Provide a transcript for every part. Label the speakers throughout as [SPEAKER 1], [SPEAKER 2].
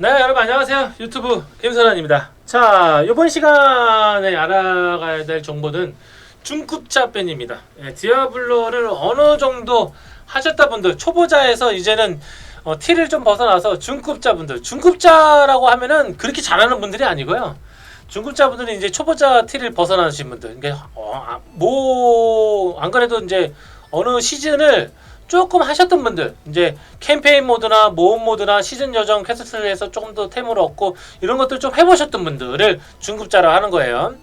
[SPEAKER 1] 네, 여러분 안녕하세요. 유튜브 김선환입니다. 자, 이번 시간에 알아가야 될 정보는 중급자 밴입니다. 예, 디아블로를 어느 정도 하셨다 분들, 초보자에서 이제는 어, 티를 좀 벗어나서 중급자 분들, 중급자라고 하면은 그렇게 잘하는 분들이 아니고요. 중급자 분들은 이제 초보자 티를 벗어나신 분들, 그러니까 어, 아, 뭐, 안 그래도 이제 어느 시즌을 조금 하셨던 분들 이제 캠페인 모드나 모험 모드나 시즌 여정 퀘스트를 해서 조금 더 템을 얻고 이런 것들 좀 해보셨던 분들을 중급자라 하는 거예요.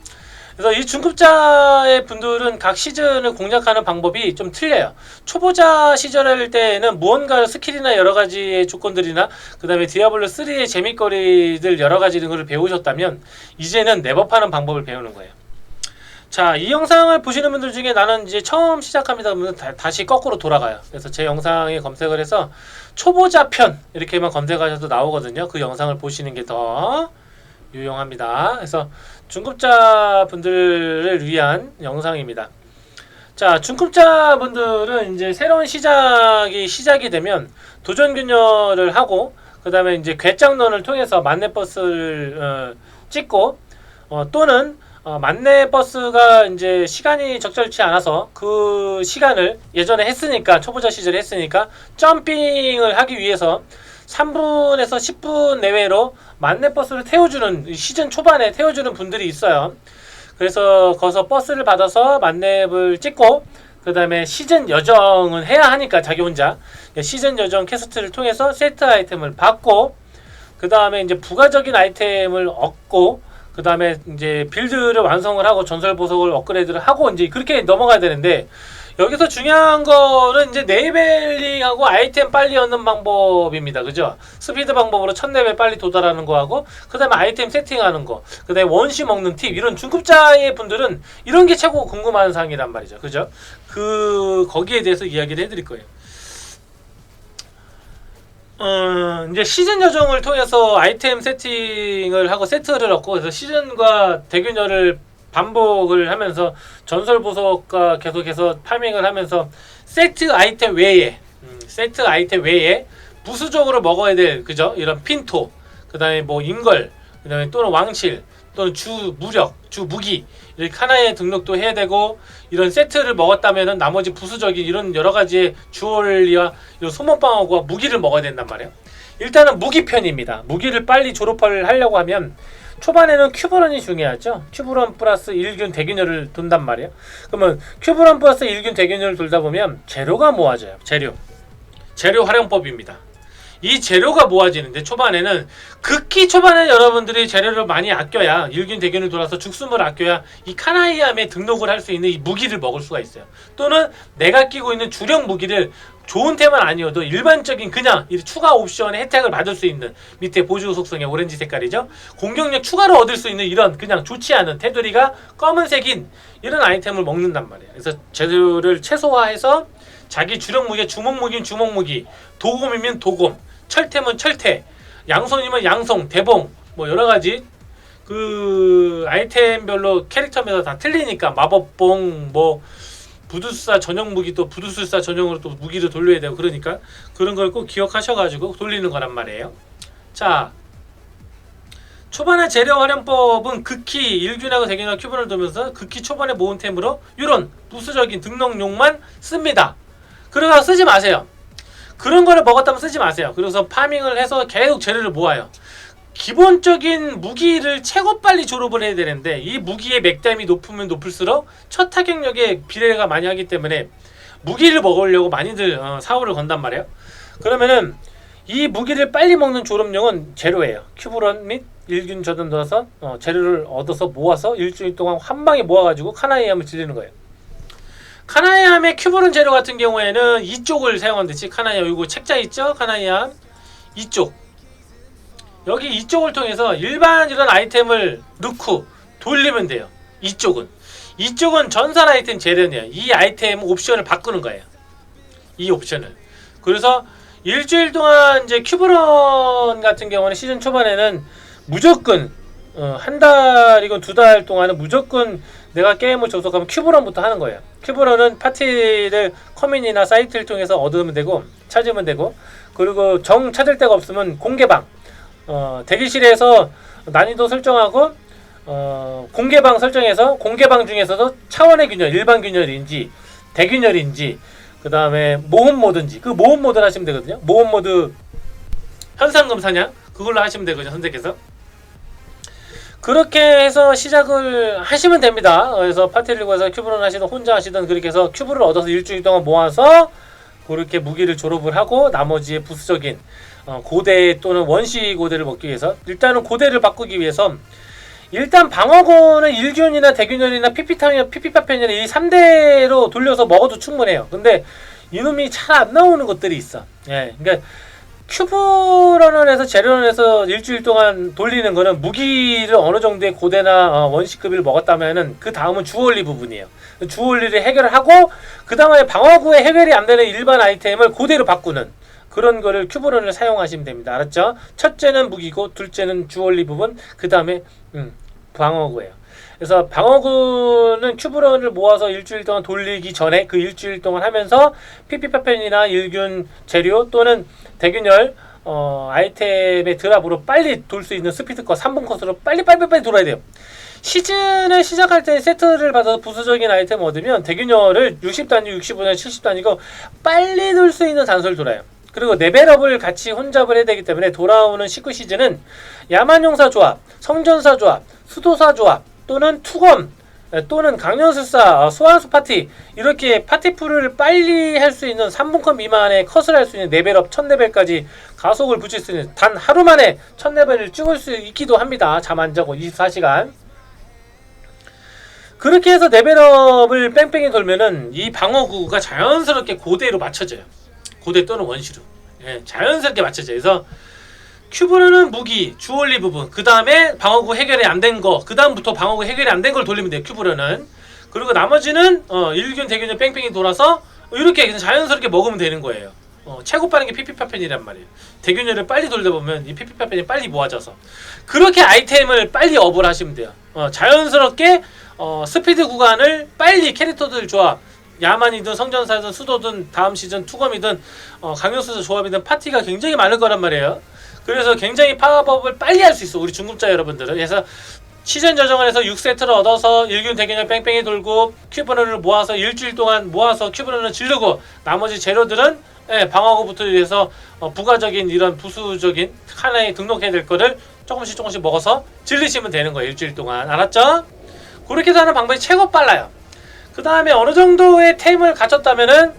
[SPEAKER 1] 그래서 이 중급자의 분들은 각 시즌을 공략하는 방법이 좀 틀려요. 초보자 시절일 때는 무언가 스킬이나 여러 가지의 조건들이나 그 다음에 디아블로 3의 재밌거리들 여러 가지 이런 거를 배우셨다면 이제는 랩업하는 방법을 배우는 거예요. 자, 이 영상을 보시는 분들 중에 나는 이제 처음 시작합니다. 그러면 다, 시 거꾸로 돌아가요. 그래서 제 영상에 검색을 해서 초보자 편 이렇게만 검색하셔도 나오거든요. 그 영상을 보시는 게 더 유용합니다. 그래서 중급자 분들을 위한 영상입니다. 자, 중급자 분들은 이제 새로운 시작이 시작이 되면 도전 균열을 하고 그 다음에 이제 괴장론을 통해서 만렙버스를 어, 찍고 어, 또는 어, 만내 버스가 이제 시간이 적절치 않아서 그 시간을 예전에 했으니까 초보자 시절에 했으니까 점핑을 하기 위해서 3분에서 10분 내외로 만내 버스를 태워주는 시즌 초반에 태워주는 분들이 있어요. 그래서 거기서 버스를 받아서 만렙을 찍고 그 다음에 시즌 여정은 해야 하니까 자기 혼자 시즌 여정 캐스트를 통해서 세트 아이템을 받고 그 다음에 이제 부가적인 아이템을 얻고 그 다음에 이제 빌드를 완성을 하고 전설 보석을 업그레이드를 하고 이제 그렇게 넘어가야 되는데 여기서 중요한 거는 이제 네이벨링하고 아이템 빨리 얻는 방법입니다. 그죠? 스피드 방법으로 첫 레벨 빨리 도달하는 거하고 그 다음에 아이템 세팅하는 거, 그 다음에 원시 먹는 팁 이런 중급자의 분들은 이런 게 최고 궁금한 사항이란 말이죠. 그죠? 그 거기에 대해서 이야기를 해드릴 거예요. 어, 이제 시즌 여정을 통해서 아이템 세팅을 하고 세트를 얻고 그래서 시즌과 대균열을 반복을 하면서 전설 보석과 계속해서 파밍을 하면서 세트 아이템 외에 음, 세트 아이템 외에 부수적으로 먹어야 될 그죠? 이런 핀토 그다음에 뭐 인걸 그다음에 또는 왕실 또는 주 무력 주 무기 이렇게 하나의 등록도 해야 되고 이런 세트를 먹었다면은 나머지 부수적인 이런 여러 가지의 주얼리와 이런 소모방어구와 무기를 먹어야 된단 말이에요. 일단은 무기 편입니다. 무기를 빨리 졸업을 하려고 하면 초반에는 큐브런이 중요하죠. 큐브런 플러스 일균 대균열을 돈단 말이에요. 그러면 큐브런 플러스 일균 대균열을 돌다 보면 재료가 모아져요. 재료. 재료 활용법입니다. 이 재료가 모아지는데 초반에는 극히 초반에 여러분들이 재료를 많이 아껴야 일균 대균을 돌아서 죽순을 아껴야 이 카나이암에 등록을 할 수 있는 이 무기를 먹을 수가 있어요. 또는 내가 끼고 있는 주력 무기를 좋은 템은 아니어도 일반적인 그냥 이 추가 옵션의 혜택을 받을 수 있는 밑에 보조 속성의 오렌지 색깔이죠. 공격력 추가로 얻을 수 있는 이런 그냥 좋지 않은 테두리가 검은색인 이런 아이템을 먹는단 말이에요. 그래서 재료를 최소화해서 자기 주력 무기, 주먹 무기는 주먹 무기, 도검이면 도검, 철퇴면 철퇴, 양손이면 양손, 대봉 뭐 여러 가지 그 아이템별로 캐릭터마다 다 틀리니까 마법봉 뭐 부두술사 전용 무기 또 부두술사 전용으로 또 무기를 돌려야 되고 그러니까 그런 걸 꼭 기억하셔가지고 돌리는 거란 말이에요. 자 초반의 재료 활용법은 극히 일균하고 대균하고 큐브를 두면서 극히 초반에 모은 템으로 이런 부수적인 등록용만 씁니다. 그러다 쓰지 마세요. 그런 거를 먹었다면 쓰지 마세요. 그래서 파밍을 해서 계속 재료를 모아요. 기본적인 무기를 최고 빨리 졸업을 해야 되는데 이 무기의 맥댐이 높으면 높을수록 첫 타격력에 비례가 많이 하기 때문에 무기를 먹으려고 많이들 어, 사고를 건단 말이에요. 그러면은 이 무기를 빨리 먹는 졸업용은 재료예요. 큐브런 및 일균 저든 넣어서 어, 재료를 얻어서 모아서 일주일 동안 한 방에 모아가지고 카나이함을 질리는 거예요. 카나이함의 큐브론 재료 같은 경우에는 이쪽을 사용한듯이 카나이함 이거 책자 있죠? 카나이함 이쪽 여기 이쪽을 통해서 일반 이런 아이템을 넣고 돌리면 돼요. 이쪽은 이쪽은 전설 아이템 재련이에요. 이 아이템 옵션을 바꾸는 거예요. 이 옵션을 그래서 일주일 동안 이제 큐브런 같은 경우는 시즌 초반에는 무조건 어, 한 달이건 두 달 동안은 무조건 내가 게임을 접속하면 큐브런부터 하는 거예요. 큐브런은 파티를 커뮤니나 사이트를 통해서 얻으면 되고 찾으면 되고 그리고 정 찾을 데가 없으면 공개방 어, 대기실에서 난이도 설정하고 어, 공개방 설정해서 공개방 중에서도 차원의 균열, 일반 균열인지 대균열인지 그 다음에 모험 모드인지 그 모험 모드 하시면 되거든요. 모험 모드 현상금 사냥 그걸로 하시면 되거든요. 선생께서 그렇게 해서 시작을 하시면 됩니다. 그래서 파티를 구해서 큐브를 하시든 혼자 하시든 그렇게 해서 큐브를 얻어서 일주일 동안 모아서 그렇게 무기를 졸업을 하고 나머지의 부수적인 어, 고대 또는 원시 고대를 먹기 위해서 일단은 고대를 바꾸기 위해서 일단 방어고는 일균이나 대균열이나 피피타이나 피피파편이나 이 3대로 돌려서 먹어도 충분해요. 근데 이놈이 잘 안 나오는 것들이 있어. 예, 그러니까 큐브런을 해서 재련해서 일주일 동안 돌리는 거는 무기를 어느 정도의 고대나 어, 원시급을 먹었다면은 그 다음은 주얼리 부분이에요. 주얼리를 해결을 하고 그 다음에 방어구에 해결이 안 되는 일반 아이템을 고대로 바꾸는 그런 거를 큐브런을 사용하시면 됩니다. 알았죠? 첫째는 무기고 둘째는 주얼리 부분 그 다음에 음, 방어구예요. 그래서 방어구는 큐브런을 모아서 일주일 동안 돌리기 전에 그 일주일 동안 하면서 피피파편이나 일균 재료 또는 대균열 어, 아이템의 드랍으로 빨리 돌 수 있는 스피드 컷 3분 컷으로 빨리 빨리 빨리 돌아야 돼요. 시즌을 시작할 때 세트를 받아서 부수적인 아이템 얻으면 대균열을 60단위, 65단위, 70단위고 빨리 돌 수 있는 단서를 돌아요. 그리고 레벨업을 같이 혼잡을 해야 되기 때문에 돌아오는 19 시즌은 야만용사 조합, 성전사 조합, 수도사 조합 또는 투검 또는 강연술사, 어, 소환수 파티 이렇게 파티 풀을 빨리 할 수 있는 3분컷 미만의 컷을 할 수 있는 레벨업 1000레벨까지 가속을 붙일 수 있는 단 하루 만에 1000레벨을 찍을 수 있기도 합니다. 잠 안 자고 24시간. 그렇게 해서 레벨업을 뺑뺑이 돌면은 이 방어구가 자연스럽게 고대로 맞춰져요. 고대 또는 원시로. 예, 자연스럽게 맞춰져요. 그래서 큐브는 무기, 주얼리 부분, 그 다음에 방어구 해결이 안 된 거, 그 다음부터 방어구 해결이 안 된 걸 돌리면 돼요. 큐브는. 그리고 나머지는 어, 일균, 대균을 뺑뺑이 돌아서 이렇게 그냥 자연스럽게 먹으면 되는 거예요. 어, 최고 빠른 게 피피파펜이란 말이에요. 대균열을 빨리 돌다 보면 이 피피파펜이 빨리 모아져서 그렇게 아이템을 빨리 업을 하시면 돼요. 어, 자연스럽게 어, 스피드 구간을 빨리 캐릭터들 조합 야만이든 성전사든 수도든 다음 시즌 투검이든 어, 강요수사 조합이든 파티가 굉장히 많을 거란 말이에요. 그래서 굉장히 파업을 빨리 할 수 있어 우리 중급자 여러분들은. 그래서 시즌 저정을 해서 6세트를 얻어서 일균 대균열 뺑뺑이 돌고 큐브런을 모아서 일주일 동안 모아서 큐브런을 지르고 나머지 재료들은 예, 방어구부터 해서 어, 부가적인 이런 부수적인 하나에 등록해야 될 거를 조금씩 조금씩 먹어서 질리시면 되는 거예요 일주일 동안. 알았죠? 그렇게 해서 하는 방법이 최고 빨라요. 그 다음에 어느 정도의 템을 갖췄다면은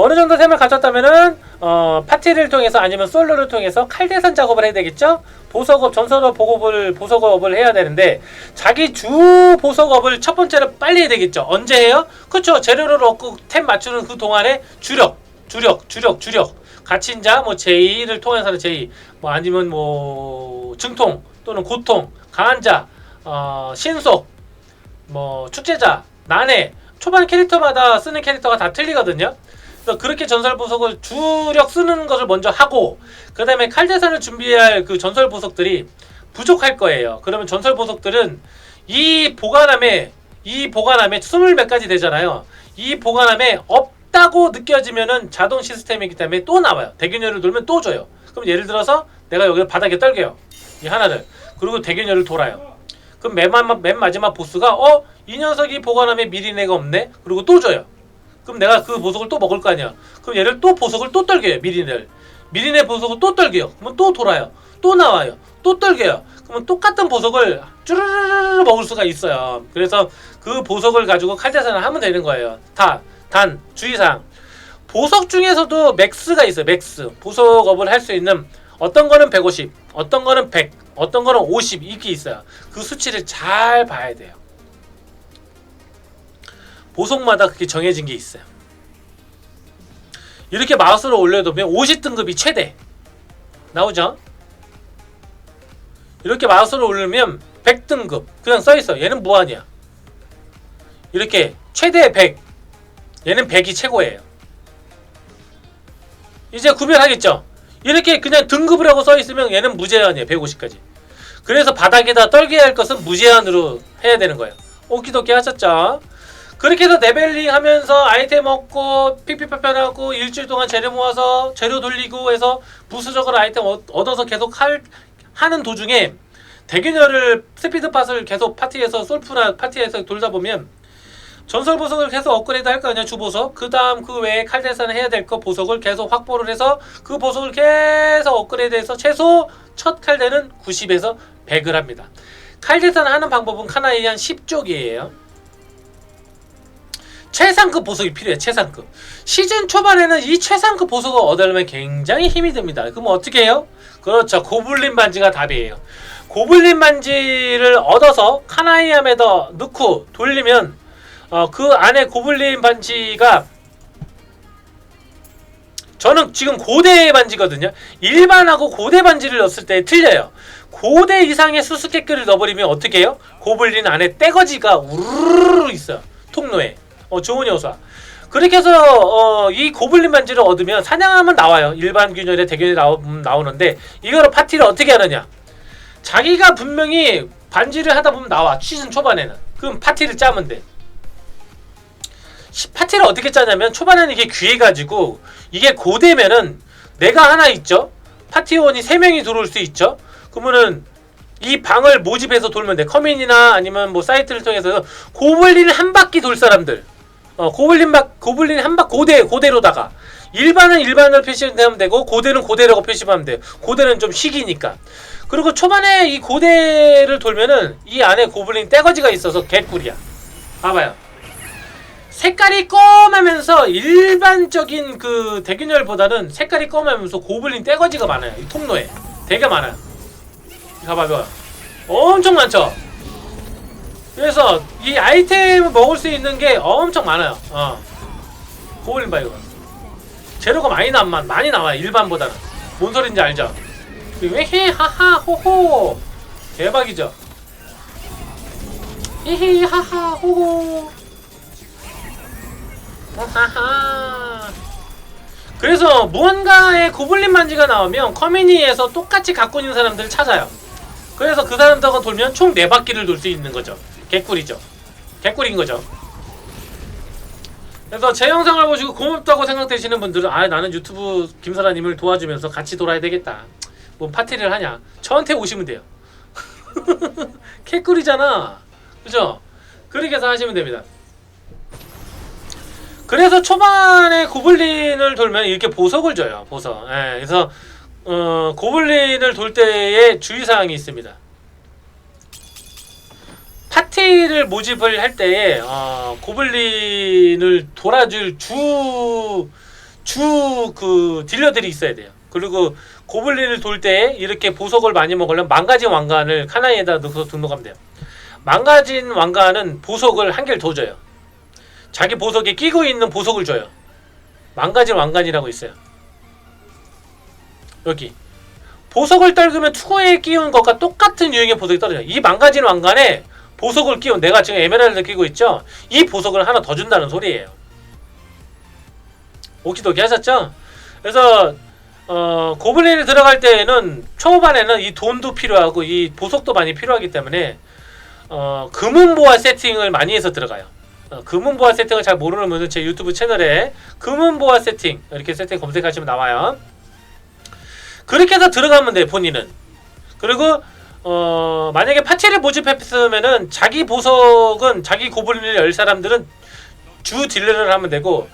[SPEAKER 1] 어느 정도 템을 갖췄다면은 어, 파티를 통해서 아니면 솔로를 통해서 칼대산 작업을 해야 되겠죠? 보석업 전설업 보급을 보석업을 해야 되는데 자기 주 보석업을 첫 번째로 빨리 해야 되겠죠? 언제 해요? 그렇죠. 재료를 얻고 템 맞추는 그 동안에 주력, 주력, 주력, 주력 가친자 뭐 제2를 통해서는 제2 뭐 아니면 뭐 증통 또는 고통 강한 자 어, 신속 뭐 축제자 난해 초반 캐릭터마다 쓰는 캐릭터가 다 틀리거든요. 그래서 그렇게 전설 보석을 주력 쓰는 것을 먼저 하고 그 다음에 칼대산을 준비할 그 전설 보석들이 부족할 거예요. 그러면 전설 보석들은 이 보관함에 이 보관함에 스물 몇 가지 되잖아요. 이 보관함에 없다고 느껴지면은 자동 시스템이기 때문에 또 나와요. 대균열을 돌면 또 줘요. 그럼 예를 들어서 내가 여기 바닥에 떨게요. 이 하나를 그리고 대균열을 돌아요. 그럼 맨, 마, 맨 마지막 보스가 어? 이 녀석이 보관함에 미리네가 없네? 그리고 또 줘요. 그럼 내가 그 보석을 또 먹을 거 아니야. 그럼 얘를 또 보석을 또 떨겨요. 미리네를. 미리네 보석을 또 떨겨요. 그러면 또 돌아요. 또 나와요. 또 떨겨요. 그러면 똑같은 보석을 쭈르르르 먹을 수가 있어요. 그래서 그 보석을 가지고 칼자산을 하면 되는 거예요. 다, 단, 주의사항. 보석 중에서도 맥스가 있어요. 맥스. 보석업을 할 수 있는 어떤 거는 150, 어떤 거는 100, 어떤 거는 50 이렇게 있어요. 그 수치를 잘 봐야 돼요. 보석마다 그게 정해진 게 있어요. 이렇게 마우스를 올려두면 50등급이 최대 나오죠? 이렇게 마우스를 올리면 100등급 그냥 써있어 얘는 무한이야 이렇게 최대 100 얘는 100이 최고예요 이제 구별하겠죠? 이렇게 그냥 등급을 하고 써있으면 얘는 무제한이에요 150까지 그래서 바닥에다 떨게 할 것은 무제한으로 해야 되는 거예요 오키도키 하셨죠? 그렇게 해서 레벨링 하면서 아이템 얻고 픽픽파편하고 일주일 동안 재료 모아서 재료 돌리고 해서 부수적으로 아이템 얻- 얻어서 계속 할, 하는 도중에 대균열을 스피드팟을 계속 파티에서 솔프나 파티에서 돌다 보면 전설 보석을 계속 업그레이드 할 거 아니야 주보석. 그 다음 그 외에 칼데사는 해야 될 거 보석을 계속 확보를 해서 그 보석을 계속 업그레이드해서 최소 첫 칼데는 90에서 100을 합니다. 칼데사는 하는 방법은 카나이 한 10쪽이에요 최상급 보석이 필요해 최상급 시즌 초반에는 이 최상급 보석을 얻으려면 굉장히 힘이 듭니다 그럼 어떻게 해요? 그렇죠 고블린 반지가 답이에요 고블린 반지를 얻어서 카나이암에다 넣고 돌리면 어, 그 안에 고블린 반지가 저는 지금 고대 반지거든요. 일반하고 고대 반지를 넣었을 때 틀려요. 고대 이상의 수수께끼를 넣어버리면 어떻게 해요? 고블린 안에 떼거지가 우르르 있어요. 통로에. 어, 좋은 요소야. 그렇게 해서 어, 이 고블린 반지를 얻으면 사냥하면 나와요. 일반 균열에 대균이 나오, 음, 나오는데 이거를 파티를 어떻게 하느냐? 자기가 분명히 반지를 하다 보면 나와. 시즌 초반에는. 그럼 파티를 짜면 돼. 시- 파티를 어떻게 짜냐면 초반에는 이게 귀해가지고 이게 고되면은 내가 하나 있죠 파티원이 세명이 들어올 수 있죠 그러면은 이 방을 모집해서 돌면 돼 커민이나 아니면 뭐 사이트를 통해서 고블린 한 바퀴 돌 사람들 어 고블린 바 고블린 한바 고대 고대로다가 일반은 일반으로 표시하면 되고 고대는 고대라고 표시하면 돼요 고대는 좀 식이니까 그리고 초반에 이 고대를 돌면은 이 안에 고블린 떼거지가 있어서 개꿀이야 봐봐요 색깔이 검하면서 일반적인 그 대균열보다는 색깔이 검하면서 고블린 떼거지가 많아요. 이 통로에 되게 많아요. 가봐요. 엄청 많죠. 그래서 이 아이템을 먹을 수 있는 게 엄청 많아요. 어. 고블린 봐 이거. 재료가 많이 나 많이 나와요. 일반보다는. 뭔 소린지 알죠? 왜헤 하하 호호 대박이죠. 히히 하하 호호. 하하. 그래서 무언가의 고블린 반지가 나오면 커뮤니에서 똑같이 갖고 있는 사람들을 찾아요. 그래서 그 사람들과 돌면 총 4바퀴를 돌 수 있는 거죠. 개꿀이죠. 개꿀인 거죠. 그래서 제 영상을 보시고 고맙다고 생각되시는 분들은 아 나는 유튜브 김사라님을 도와주면서 같이 돌아야 되겠다. 뭐 파티를 하냐? 저한테 오시면 돼요. 개꿀이잖아. 그죠? 그렇게 해서 하시면 됩니다. 그래서 초반에 고블린을 돌면 이렇게 보석을 줘요. 보석. 예, 그래서 어, 고블린을 돌 때의 주의사항이 있습니다. 파티를 모집을 할 때에 어, 고블린을 돌아줄 주 주 그 딜러들이 있어야 돼요. 그리고 고블린을 돌 때 이렇게 보석을 많이 먹으려면 망가진 왕관을 카나이에다 넣어서 등록하면 돼요. 망가진 왕관은 보석을 한 개를 더 줘요. 자기 보석에 끼고 있는 보석을 줘요. 망가진 왕관이라고 있어요. 여기 보석을 떨구면 투구에 끼운 것과 똑같은 유형의 보석이 떨어져요. 이 망가진 왕관에 보석을 끼운 내가 지금 에메랄드 끼고 있죠. 이 보석을 하나 더 준다는 소리예요. 오키도키 하셨죠? 그래서 어, 고블린에 들어갈 때에는 초반에는 이 돈도 필요하고 이 보석도 많이 필요하기 때문에 어, 금은보화 세팅을 많이 해서 들어가요. 어, 금은보화 세팅을 잘 모르는 분은 제 유튜브 채널에 금은보화 세팅 이렇게 세팅 검색하시면 나와요. 그렇게 해서 들어가면 돼 본인은. 그리고 어, 만약에 파티를 모집했으면은 자기 보석은 자기 고블린을 열 사람들은 주 딜러를 하면 되고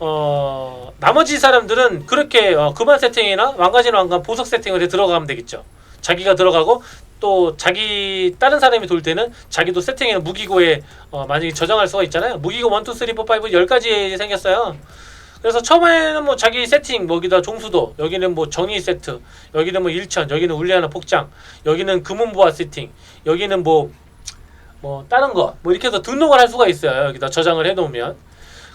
[SPEAKER 1] 어, 나머지 사람들은 그렇게 어, 그만 세팅이나 왕가진 왕관 보석 세팅을 해 들어가면 되겠죠. 자기가 들어가고 또 자기 다른 사람이 돌 때는 자기도 세팅에는 무기고에 어, 만약에 저장할 수가 있잖아요. 무기고 1, 2, 3, 4, 5 10가지 생겼어요. 그래서 처음에는 뭐 자기 세팅 뭐 여기다 종수도 여기는 뭐 정의 세트 여기는 뭐 일천 여기는 울리아나 복장 여기는 금은보화 세팅 여기는 뭐뭐 다른 거 뭐 이렇게 해서 등록을 할 수가 있어요 여기다 저장을 해 놓으면.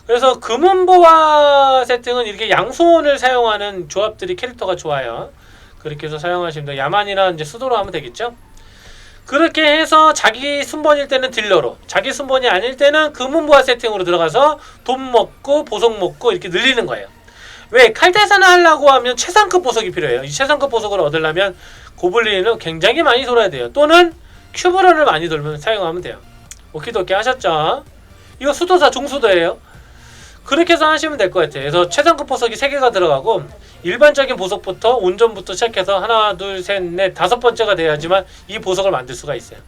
[SPEAKER 1] 그래서 금은보화 세팅은 이렇게 양손을 사용하는 조합들이 캐릭터가 좋아요. 그렇게 해서 사용하시면 돼요. 야만이나 이제 수도로 하면 되겠죠 그렇게 해서 자기 순번일 때는 딜러로 자기 순번이 아닐 때는 금은보화 세팅으로 들어가서 돈 먹고 보석 먹고 이렇게 늘리는 거예요. 왜? 칼대사나 하려고 하면 최상급 보석이 필요해요. 이 최상급 보석을 얻으려면 고블린은 굉장히 많이 돌아야 돼요. 또는 큐브런을 많이 돌면 사용하면 돼요. 오키도키 하셨죠? 이거 수도사 중수도예요. 그렇게 해서 하시면 될 것 같아요. 그래서 최상급 보석이 3개가 들어가고 일반적인 보석부터 운전부터 시작해서 하나 둘셋넷 다섯 번째가 돼야지만 이 보석을 만들 수가 있어요.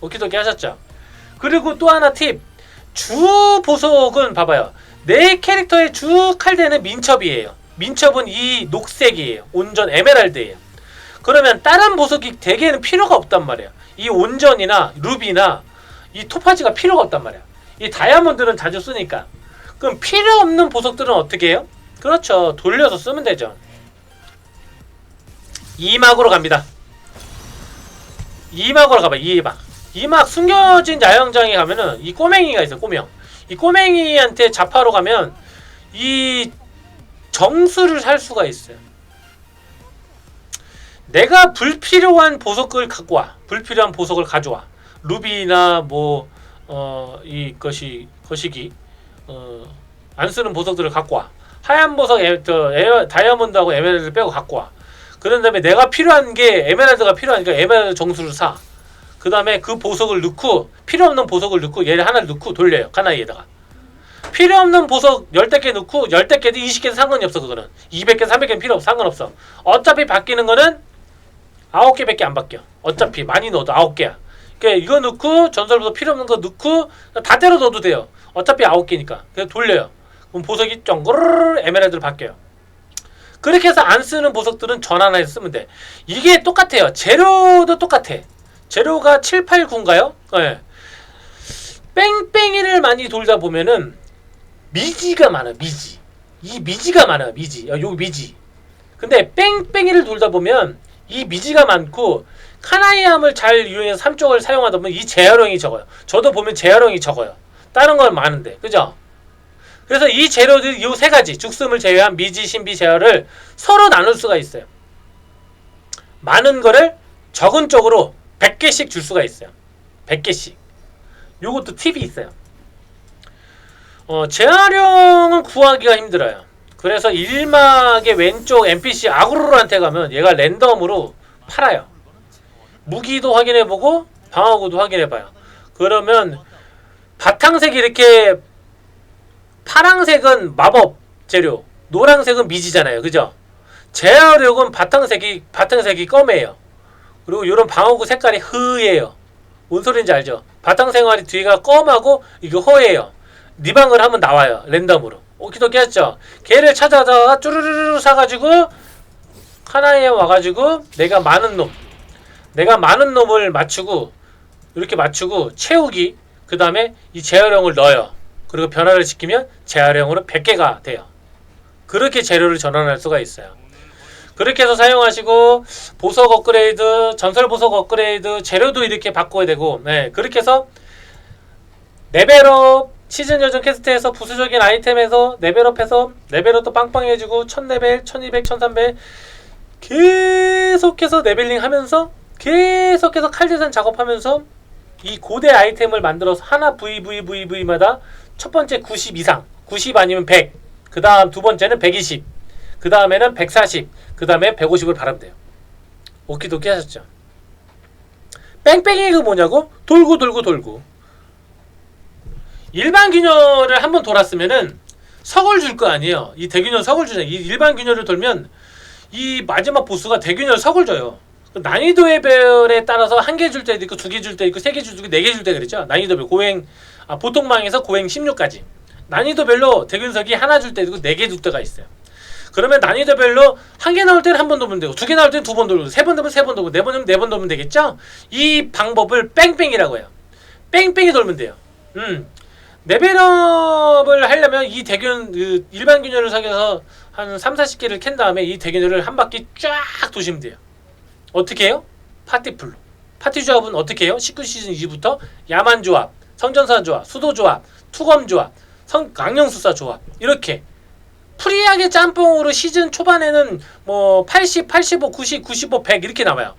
[SPEAKER 1] 오키도키 하셨죠? 그리고 또 하나 팁. 주 보석은 봐봐요. 내 캐릭터의 주 칼대는 민첩이에요. 민첩은 이 녹색이에요. 온전 에메랄드예요. 그러면 다른 보석이 대개는 필요가 없단 말이에요. 이 온전이나 루비나 이 토파지가 필요가 없단 말이야. 이 다이아몬드는 자주 쓰니까. 그럼 필요 없는 보석들은 어떻게 해요? 그렇죠. 돌려서 쓰면 되죠. 2막으로 갑니다. 2막으로 가봐. 2막. 2막 숨겨진 야영장에 가면은 이 꼬맹이가 있어. 꼬명. 이 꼬맹이한테 자파로 가면 이 정수를 살 수가 있어요. 내가 불필요한 보석을 갖고 와. 불필요한 보석을 가져와. 루비나 뭐 어 이 것이 거시기 어 안 쓰는 보석들을 갖고 와. 하얀 보석 에, 저 에어, 다이아몬드하고 에메랄드를 빼고 갖고 와. 그런 다음에 내가 필요한 게 에메랄드가 필요하니까 에메랄드 정수를 사. 그 다음에 그 보석을 넣고 필요 없는 보석을 넣고 얘를 하나를 넣고 돌려요. 카나이에다가. 필요 없는 보석 열댓 개 넣고 열댓 개도 20개도 상관이 없어 그거는. 200개, 300개는 필요 없어. 상관없어. 어차피 바뀌는 거는 아홉 개밖에 안 바뀌어. 어차피 많이 넣어도 아홉 개야. 그러니까 이거 넣고 전설보석 필요 없는 거 넣고 다 때려 넣어도 돼요. 어차피 아홉 개니까. 그냥 돌려요. 그럼 보석이 쫑그르르 에메랄드로 바뀌어요. 그렇게 해서 안 쓰는 보석들은 전환해서 쓰면 돼. 이게 똑같아요. 재료도 똑같아. 재료가 7, 8, 9인가요? 네. 뺑뺑이를 많이 돌다 보면은 미지가 많아. 미지. 이 미지가 많아. 미지. 요 미지. 근데 뺑뺑이를 돌다 보면 이 미지가 많고 카나이함을 잘 이용해서 삼쪽을 사용하다 보면 이 재활용이 적어요. 저도 보면 재활용이 적어요. 다른 건 많은데, 그죠? 그래서 이 재료들 이 세 가지 죽음을 제외한 미지, 신비, 재활을 서로 나눌 수가 있어요. 많은 거를 적은 쪽으로 100개씩 줄 수가 있어요. 100개씩. 요것도 팁이 있어요. 어, 재활용은 구하기가 힘들어요. 그래서 1막의 왼쪽 NPC 아그로한테 가면 얘가 랜덤으로 팔아요. 무기도 확인해보고 방어구도 확인해봐요. 그러면 바탕색이 이렇게 파랑색은 마법 재료, 노란색은 미지잖아요. 그죠? 재활용은 바탕색이 바탕색이 검해요. 그리고 이런 방어구 색깔이 흐예요. 뭔 소리인지 알죠? 바탕생활이 뒤가 검하고 이거 허예요. 리방을 하면 나와요. 랜덤으로. 오키도키 했죠? 걔를 찾아다가 쭈르르르 사가지고 하나에 와가지고 내가 많은 놈 내가 많은 놈을 맞추고 이렇게 맞추고 채우기 그 다음에 이 재활용을 넣어요. 그리고 변화를 시키면 재활용으로 100개가 돼요. 그렇게 재료를 전환할 수가 있어요. 그렇게 해서 사용하시고 보석 업그레이드, 전설 보석 업그레이드, 재료도 이렇게 바꿔야 되고 네, 그렇게 해서 레벨업 시즌 여정 캐스트에서 부수적인 아이템에서 레벨업해서 레벨업도 빵빵해지고 1000레벨, 1200, 1300 계속해서 레벨링 하면서 계속해서 칼대산 작업하면서 이 고대 아이템을 만들어서 하나 VVVV마다 첫 번째 90 이상, 90 아니면 100, 그 다음 두 번째는 120, 그 다음에는 140, 그 다음에 150을 바르면 돼요. 오키도키 하셨죠? 뺑뺑이가 뭐냐고? 돌고 돌고 돌고. 일반 균열을 한번 돌았으면은 석을 줄 거 아니에요. 이 대균열 석을 주잖아요. 이 일반 균열을 돌면 이 마지막 보스가 대균열 석을 줘요. 그 난이도의 별에 따라서 한 개 줄 때도 있고 두 개 줄 때 있고 세 개 줄 때 있고 네 개 줄 때 그랬죠. 난이도별 고행 아, 보통 망에서 고행 16까지 난이도별로 대균석이 하나 줄 때도 있고 네 개 줄 때가 있어요. 그러면 난이도별로 한 개 나올 때는 한 번 돌면 되고 두 개 나올 때는 두 번 돌고 세 번 돌면 세 번 돌고 네 번 돌면 네 번 돌면 되겠죠? 이 방법을 뺑뺑이라고 해요. 뺑뺑이 돌면 돼요. 음. 레벨업을 하려면 이 대균 그 일반 균열을 사귀어서 한 3, 40개를 캔 다음에 이 대균열을 한 바퀴 쫙 도시면 돼요. 어떻게 해요? 파티풀로. 파티 조합은 어떻게 해요? 19시즌 이후부터 야만 조합, 성전산 조합, 수도 조합, 투검 조합, 성 강령수사 조합 이렇게 프리하게 짬뽕으로 시즌 초반에는 뭐 80, 85, 90, 95, 100 이렇게 나와요.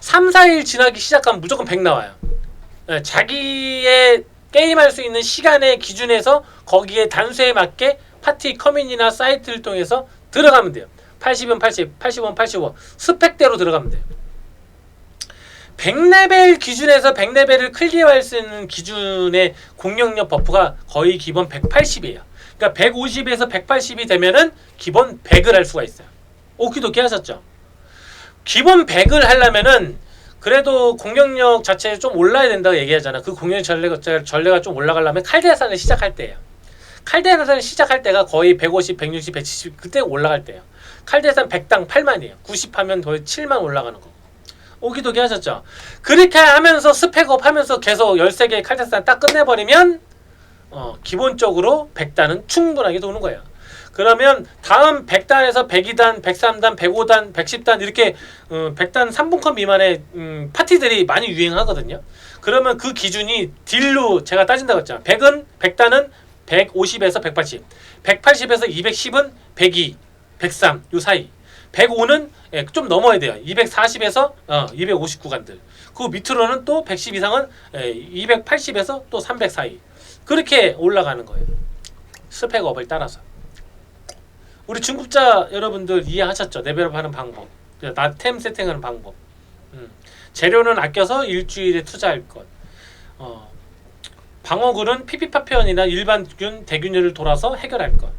[SPEAKER 1] 3, 4일 지나기 시작하면 무조건 100 나와요. 네, 자기의 게임할 수 있는 시간의 기준에서 거기에 단수에 맞게 파티 커뮤니나 사이트를 통해서 들어가면 돼요. 80은 80, 85은 85 스펙대로 들어가면 돼요. 100레벨 기준에서 100레벨을 클리어할 수 있는 기준의 공격력 버프가 거의 기본 180이에요. 그러니까 150에서 180이 되면은 기본 100을 할 수가 있어요. 오키도키 하셨죠? 기본 100을 하려면은 그래도 공격력 자체 좀 올라야 된다고 얘기하잖아. 그 공격 전례가 전례가 좀 올라가려면 칼데산을 시작할 때예요. 칼데산을 시작할 때가 거의 150, 160, 170 그때 올라갈 때예요. 칼데산 100당 8만이에요. 90하면 거의 7만 올라가는 거. 오기도기 하셨죠? 그렇게 하면서 스펙업 하면서 계속 13개의 칼데산 딱 끝내버리면 어, 기본적으로 100단은 충분하게 도는 거예요. 그러면 다음 100단에서 102단, 103단, 105단, 110단 이렇게 어, 100단 3분컷 미만의 음, 파티들이 많이 유행하거든요. 그러면 그 기준이 딜로 제가 따진다고 했잖아. 100은 100단은 150에서 180, 180에서 210은 102, 103 요 사이. 105는 예, 좀 넘어야 돼요. 240에서 어, 250 구간들. 그 밑으로는 또 110 이상은 예, 280에서 또 300 사이. 그렇게 올라가는 거예요. 스펙업을 따라서. 우리 중급자 여러분들 이해하셨죠? 레벨업하는 방법, 나템 세팅하는 방법. 음. 재료는 아껴서 일주일에 투자할 것. 어. 방어굴은 PP파편이나 일반균 대균열을 돌아서 해결할 것.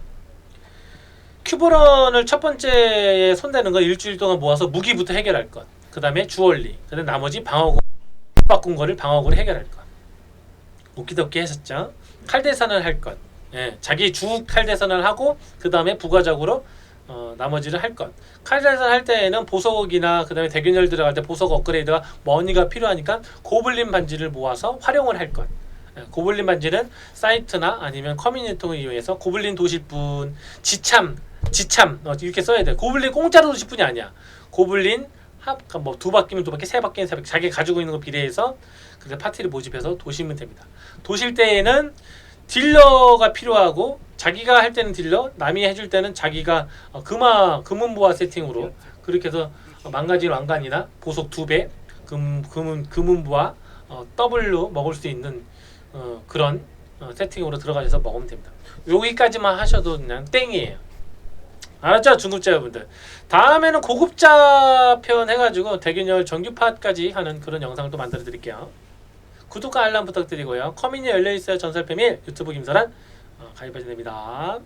[SPEAKER 1] 큐브런을 첫 번째에 손대는 거 일주일 동안 모아서 무기부터 해결할 것. 그 다음에 주얼리. 그 다음에 나머지 방어구 바꾼 거를 방어구로 해결할 것. 웃기덥게 하셨죠? 칼대산을 할 것. 예, 자기 주 칼대산을 하고 그 다음에 부가적으로 어, 나머지를 할 것. 칼대산 할 때에는 보석이나 그 다음에 대균열 들어갈 때 보석 업그레이드가 머니가 필요하니까 고블린 반지를 모아서 활용을 할 것. 예, 고블린 반지는 사이트나 아니면 커뮤니티를 이용해서 고블린 도실뿐 지참 지참 어, 이렇게 써야 돼. 고블린 공짜로 도실 뿐이 아니야. 고블린 뭐두 바퀴면 두 바퀴, 세 바퀴면 세 바퀴 자기 가지고 있는 거 비례해서 그래서 파티를 모집해서 도시면 됩니다. 도실 때에는 딜러가 필요하고 자기가 할 때는 딜러, 남이 해줄 때는 자기가 어, 금화 금은보화 세팅으로 그렇게 해서 어, 망가진 왕관이나 보석 두 배, 금 금은 금은보화 어, W 먹을 수 있는 어, 그런 어, 세팅으로 들어가셔서 먹으면 됩니다. 여기까지만 하셔도 그냥 땡이에요. 알았죠 중급자 여러분들? 다음에는 고급자 편 해가지고 대균열 정규팟까지 하는 그런 영상을 또 만들어 드릴게요. 구독과 알람 부탁드리고요. 커뮤니티 열려있어요 전설패밀. 유튜브 김설한 어, 가입하시면 됩니다